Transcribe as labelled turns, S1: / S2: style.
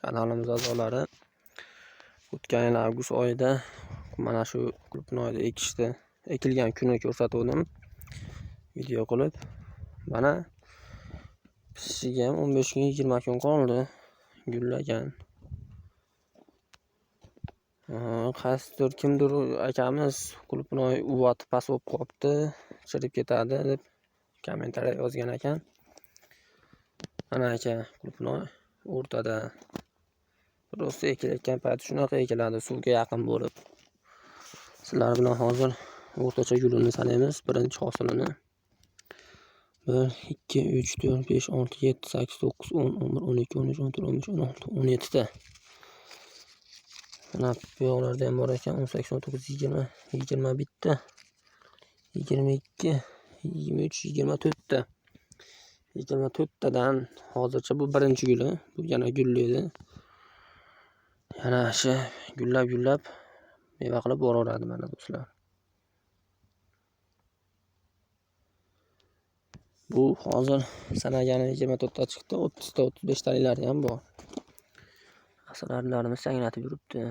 S1: kanalimiz a'zolari o'tgan yil avgust oyida mana shu qulupnoyni ekishdi. Ekilgan kuni ko'rsatuvdim video qilib. Mana pishishiga ham o'n besh kun yigirma kun qoldi. Gullagan. Qaysidir kimdir akamiz qulupnoy uvati past bo'lib qolibdi. Chirib ketadi deb kommentariya yozgan ekan. Mana aka qulupnoy o'rtada ro'sta ekilayotgan payti shunaqa ekiladi suvga yaqin bo'lib sizlar bilan hozir o'rtacha gulini sanaymiz birinchi hosilini bir ikki uch to'rt besh olti yetti sakkiz to'qqiz o'n o'n bir o'n ikki o'n uch o'n to'rt o'n besh o'n olti o'n yettita mana bu yoqlarda ham bor ekan o'n sakkiz o'n to'qqiz yigirma yigirma bitta yigirma ikki yigirma uch yigirma to'rtta yigirma to'rttadan hozircha bu birinchi guli bu yana gullaydi yana shu gullab gullab meva qilib boraveradi mana do'stlar. Bu hozir sanagani yigirma to'rtta chiqdi o'ttizta o'ttiz beshtaliklari ham bor. Asalarilarimiz sanglatib yuribdi.